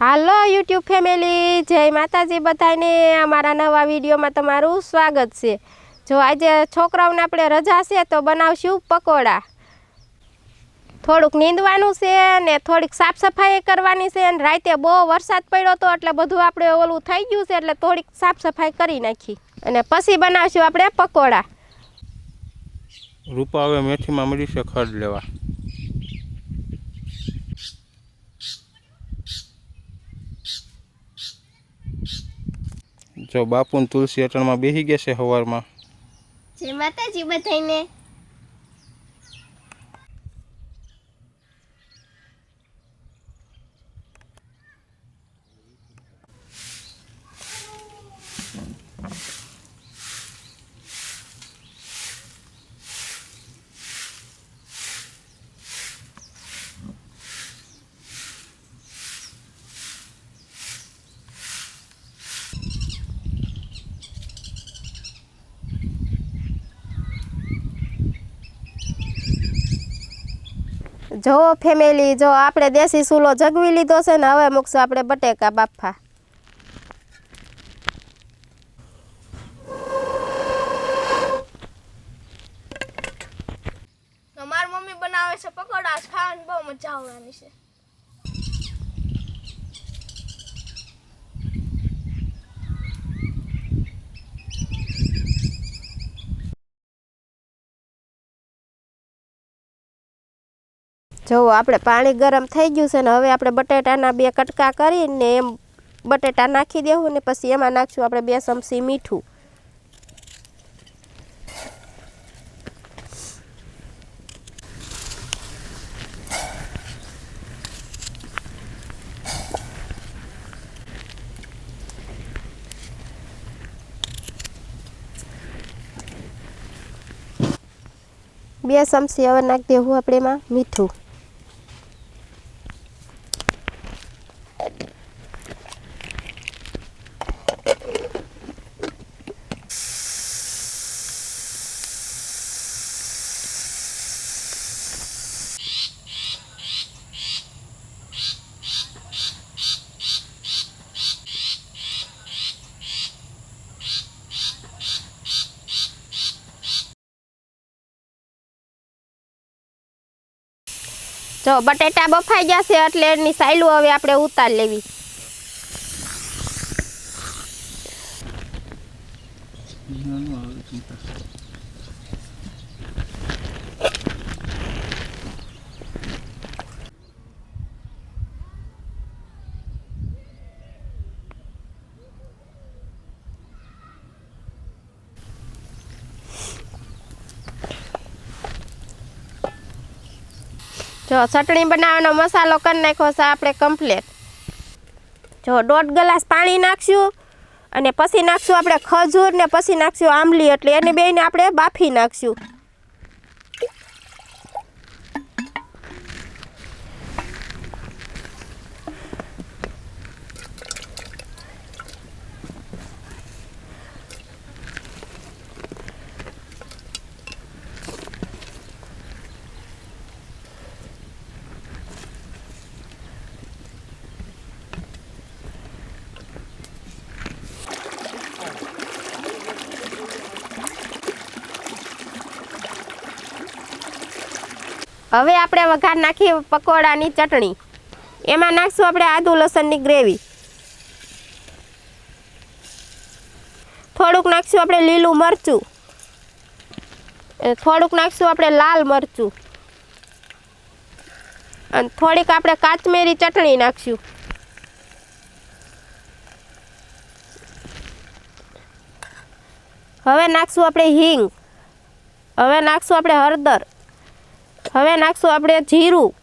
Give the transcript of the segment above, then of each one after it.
હાલો, YouTube family. જય માતાજી બધાને. અમારા નવા વિડીયોમાં તમારું સ્વાગત છે. જો આજે છોકરાઓને આપણે રજા છે તો બનાવશું પકોડા. થોડુંક નીંદવાનું છે ને થોડીક સાફ સફાઈ કરવાની છે અને રાતે બહુ વરસાદ પડ્યો હતો એટલે બધું આપણે ઓલું થઈ ગયું છે એટલે થોડીક સાફ સફાઈ કરી નાખી. અને પછી બનાવશું આપણે પકોડા. રૂપા હવે મેથીમાં મળી છે ખડ લેવા. જો બાપુ તુલસી અટણમાં બેસી ગયા છે સવારમાં જય માતાજી બધાને જો ફેમિલી, જો આપણે દેશી સૂલો જગવી લીધો છે ને, હવે મૂકશું આપણે બટેકા બાફા. મારી મમ્મી બનાવે છે પકોડા, ખાવાની બહુ મજા આવવાની છે. જો આપણે પાણી ગરમ થઈ ગયું છે ને હવે આપણે બટેટાના બે કટકા કરીને એમ બટેટા નાખી દેવું ને પછી એમાં નાખશું આપણે બે ચમચી મીઠું. બે ચમચી હવે નાખી દેવું આપણે એમાં મીઠું. જો બટેટા બફાઈ જશે એટલે એની સાયલું હવે આપણે ઉતાર લેવી. જો ચટણી બનાવવાનો મસાલો કરી નાખ્યો છે, આપણે કમ્પ્લેટ જો દોઢ ગ્લાસ પાણી નાખશું અને પછી નાખશું આપણે ખજૂર ને પછી નાખશું આંબલી, એટલે એને બેને આપણે બાફી નાખશું. હવે આપણે વઘાર નાખીએ પકોડાની ચટણી. એમાં નાખશું આપણે આદુ લસણની ગ્રેવી. થોડુંક નાખશું આપણે લીલું મરચું. થોડુંક નાખશું આપણે લાલ મરચું. અને થોડીક આપણે કાચમેરી ચટણી નાખશું. હવે નાખશું આપણે હિંગ. હવે નાખશું આપણે હળદર. હવે નાખશું આપણે જીરું.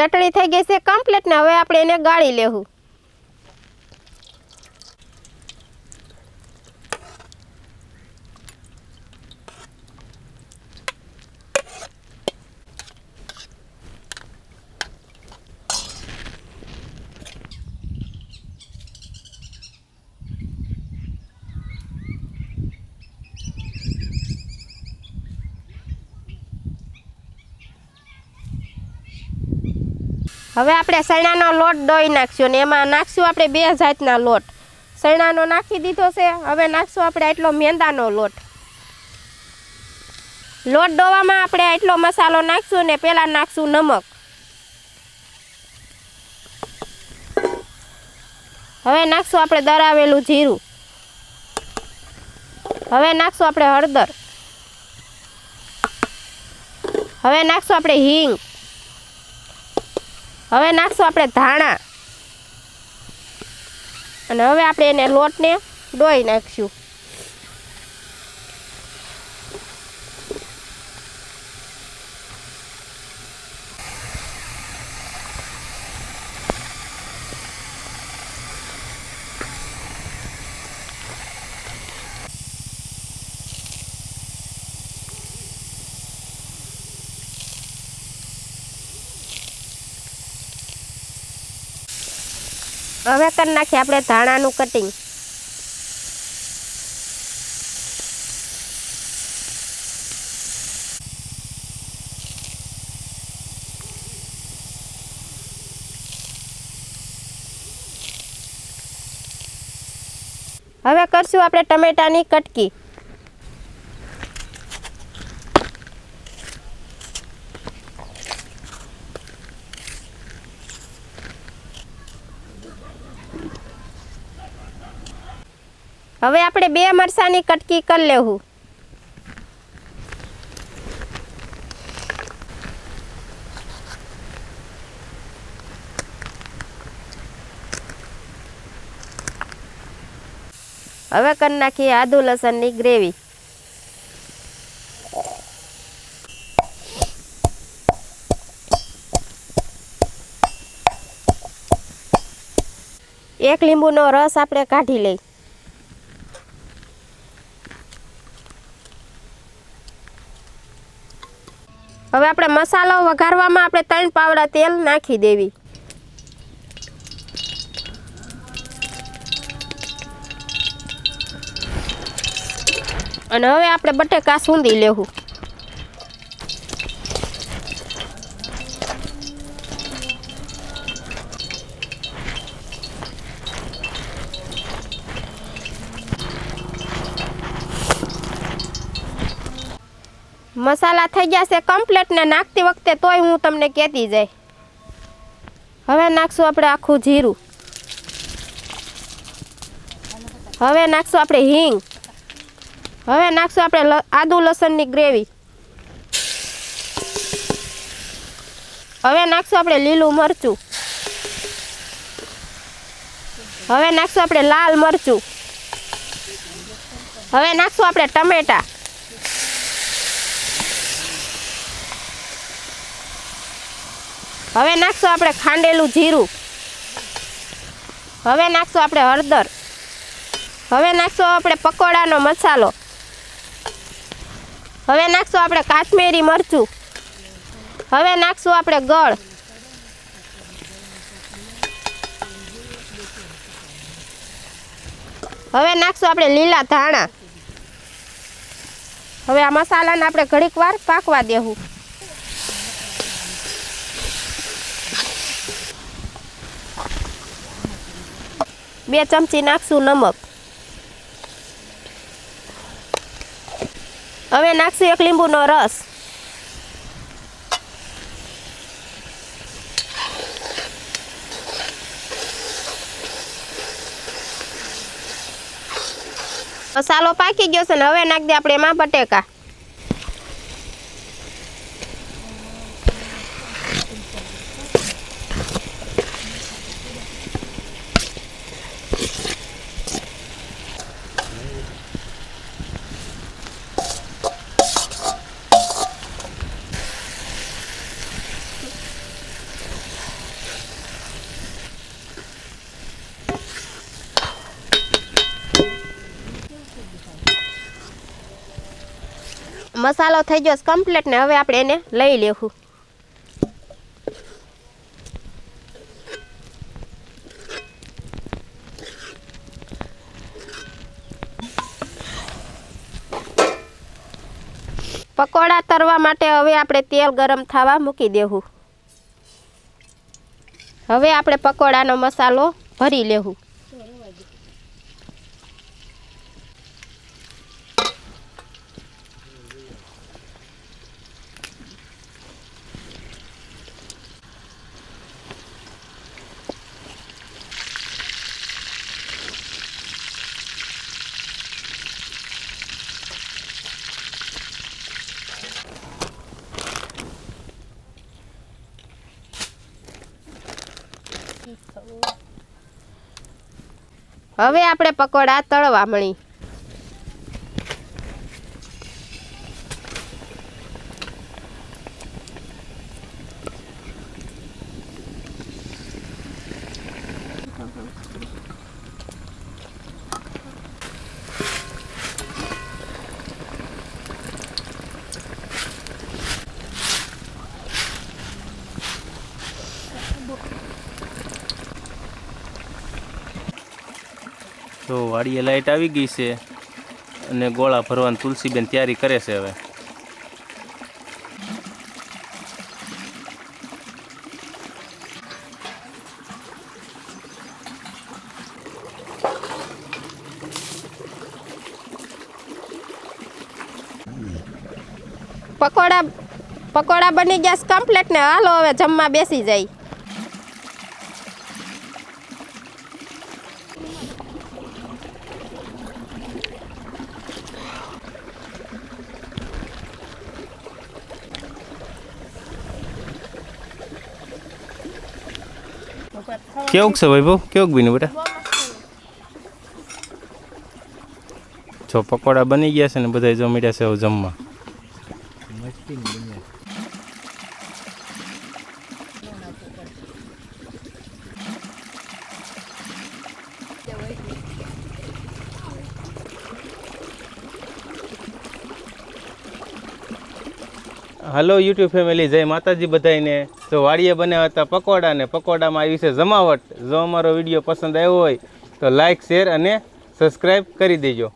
ચટણી થઈ ગઈ છે કમ્પ્લીટ ને હવે આપણે એને ગાળી લેવું. હવે આપણે સણાનો લોટ દોઈ નાખશું ને એમાં નાખશું આપણે બે જાતના લોટ. સણાનો નાખી દીધો છે, હવે નાખશું આપણે આટલો મેંદાનો લોટ. લોટ દોવામાં આપણે આટલો મસાલો નાખશું ને પહેલાં નાખશું નમક. હવે નાખશું આપણે દરાવેલું જીરું. હવે નાખશું આપણે હળદર. હવે નાખશું આપણે હિંગ. હવે નાખશું આપણે ધાણા. અને હવે આપણે એને લોટને ડોઈ નાખશું. હવે કરી નાખીએ આપણે ધાણાનું કટિંગ હવે કરશું આપણે ટમેટાની કટકી. હવે આપણે બે મરસાની કટકી કરી લેવું. હવે કરી નાખીએ આદુ લસણની ગ્રેવી. એક લીંબુનો રસ આપણે કાઢી લઈ. હવે આપણે મસાલો વઘારવામાં આપણે ત્રણ પાવડા તેલ નાખી દેવી. અને હવે આપણે બટેકા સૂંધી લેવું. મસાલા થઈ ગયા છે કમ્પ્લીટ ને નાખતી વખતે તોય હું તમને કહેતી જાય હવે નાખશું આપણે આખું જીરું. હવે નાખશું આપણે હિંગ. હવે નાખશું આપણે આદુ લસણની ગ્રેવી. હવે નાખશું આપણે લીલું મરચું. હવે નાખશું આપણે લાલ મરચું. હવે નાખશું આપણે ટમેટા. હવે નાખશું આપણે ખાંડેલું જીરું. હવે નાખશું આપણે હળદર. હવે નાખશું આપણે પકોડાનો મસાલો. હવે નાખશું આપણે કાશ્મીરી મરચું. હવે નાખશું આપણે ગળ. હવે નાખશું આપણે લીલા ધાણા. હવે આ મસાલાને આપણે ઘડીક વાર પાકવા દેવું. બે ચમચી નાખશું નમક હવે નાખશું એક લીંબુનો રસ મસાલો પાકી ગયો છે ને હવે નાખી દે આપણે એમાં બટેકા મસાલો થઈ ગયો કમ્પ્લીટ ને હવે આપણે એને લઈ લેવું. પકોડા તરવા માટે હવે આપણે તેલ ગરમ થવા મૂકી દેવું. હવે આપણે પકોડાનો મસાલો ભરી લેવું. હવે આપણે પકોડા તળવા મળી. તો વાડીએ લાઇટ આવી ગઈ છે અને ગોળા ભરવાની તુલસીબેન તૈયારી કરે છે હવે. પકોડા પકોડા બની ગયા કમ્પ્લીટ ને હાલો હવે જમવા બેસી જાય. કેવુંક છે વૈભવ? કેવુંક બીનું બેટા જો પકોડા બની ગયા છે ને બધા જમીડ્યા છે જમવા. હલો યુટ્યુબ ફેમિલી, જય માતાજી બધાને જો વાડીએ બનાવ્યા હતા પકોડા ને પકોડામાં આવી છે જમાવટ. જો અમારો વીડિયો પસંદ આવ્યો હોય તો લાઈક શેર અને સબસ્ક્રાઈબ કરી દેજો.